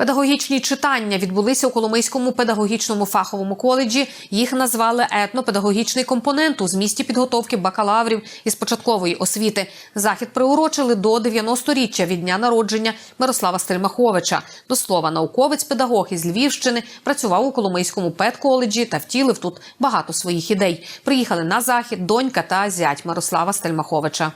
Педагогічні читання відбулися у Коломийському педагогічному фаховому коледжі. Їх назвали етнопедагогічний компонент у змісті підготовки бакалаврів із початкової освіти. Захід приурочили до 90-річчя від дня народження Мирослава Стельмаховича. До слова, науковець-педагог із Львівщини працював у Коломийському педколеджі та втілив тут багато своїх ідей. Приїхали на захід донька та зять Мирослава Стельмаховича.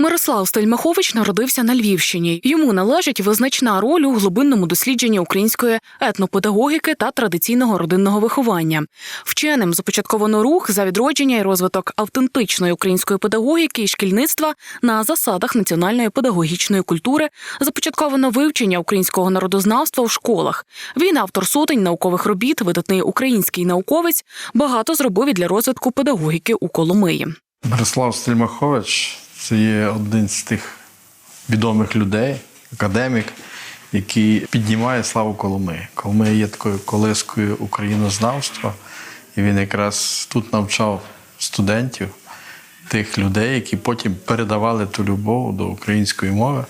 Мирослав Стельмахович народився на Львівщині. Йому належить визначна роль у глибинному дослідженні української етнопедагогіки та традиційного родинного виховання. Вченим започатковано рух за відродження і розвиток автентичної української педагогіки і шкільництва на засадах національної педагогічної культури, започатковано вивчення українського народознавства в школах. Він автор сотень наукових робіт, видатний український науковець, багато зробив і для розвитку педагогіки у Коломиї. Мирослав Стельмахович це є один з тих відомих людей, академік, який піднімає славу Коломиї. Коломия є такою колискою українознавства, і він якраз тут навчав студентів, тих людей, які потім передавали ту любов до української мови,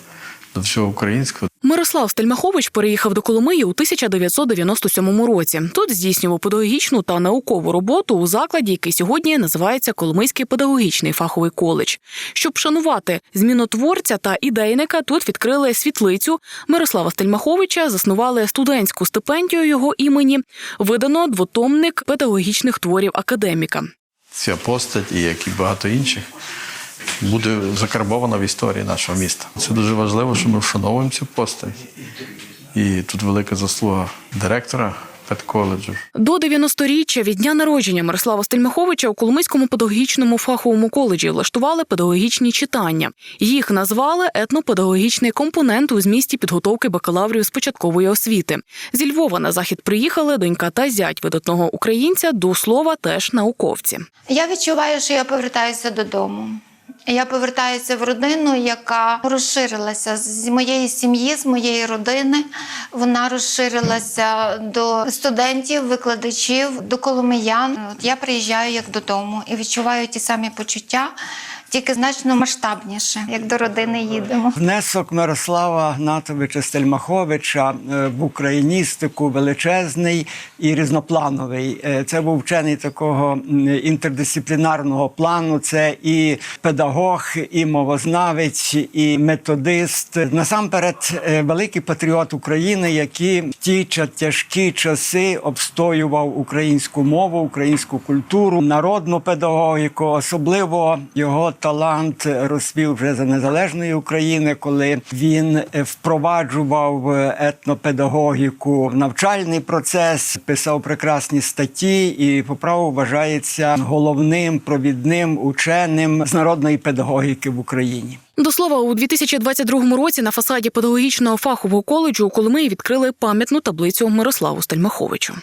до всього українського. Мирослав Стельмахович переїхав до Коломиї у 1997 році. Тут здійснював педагогічну та наукову роботу у закладі, який сьогодні називається Коломийський педагогічний фаховий коледж. Щоб шанувати змінотворця та ідейника, тут відкрили світлицю Мирослава Стельмаховича, заснували студентську стипендію його імені. Видано двотомник педагогічних творів академіка. Ця постать, як і багато інших, буде закарбована в історії нашого міста. Це дуже важливо, що ми вшановуємо цю постать. І тут велика заслуга директора педколеджу. До 90-річчя від дня народження Мирослава Стельмаховича у Коломийському педагогічному фаховому коледжі влаштували педагогічні читання. Їх назвали етнопедагогічний компонент у змісті підготовки бакалаврів з початкової освіти. Зі Львова на захід приїхали донька та зять видатного українця, до слова теж науковці. Я відчуваю, що я повертаюся додому. Я повертаюся в родину, яка розширилася з моєї сім'ї, з моєї родини. Вона розширилася до студентів, викладачів, до коломиян. От я приїжджаю як додому і відчуваю ті самі почуття, тільки значно масштабніше, як до родини їдемо. Внесок Мирослава Гнатовича Стельмаховича е, в україністику величезний і різноплановий. Е, Це був вчений такого інтердисциплінарного плану. Це і педагог, і мовознавець, і методист. Насамперед, е, великий патріот України, який в ті тяжкі часи обстоював українську мову, українську культуру, народну педагогіку, особливо його талант розцвів вже за незалежної України, коли він впроваджував е, етнопедагогіку в навчальний процес, писав прекрасні статті і по праву вважається головним провідним ученим з народної педагогіки в Україні. До слова, у 2022 році на фасаді педагогічного фахового коледжу у Коломиї відкрили пам'ятну таблицю Мирославу Стельмаховичу.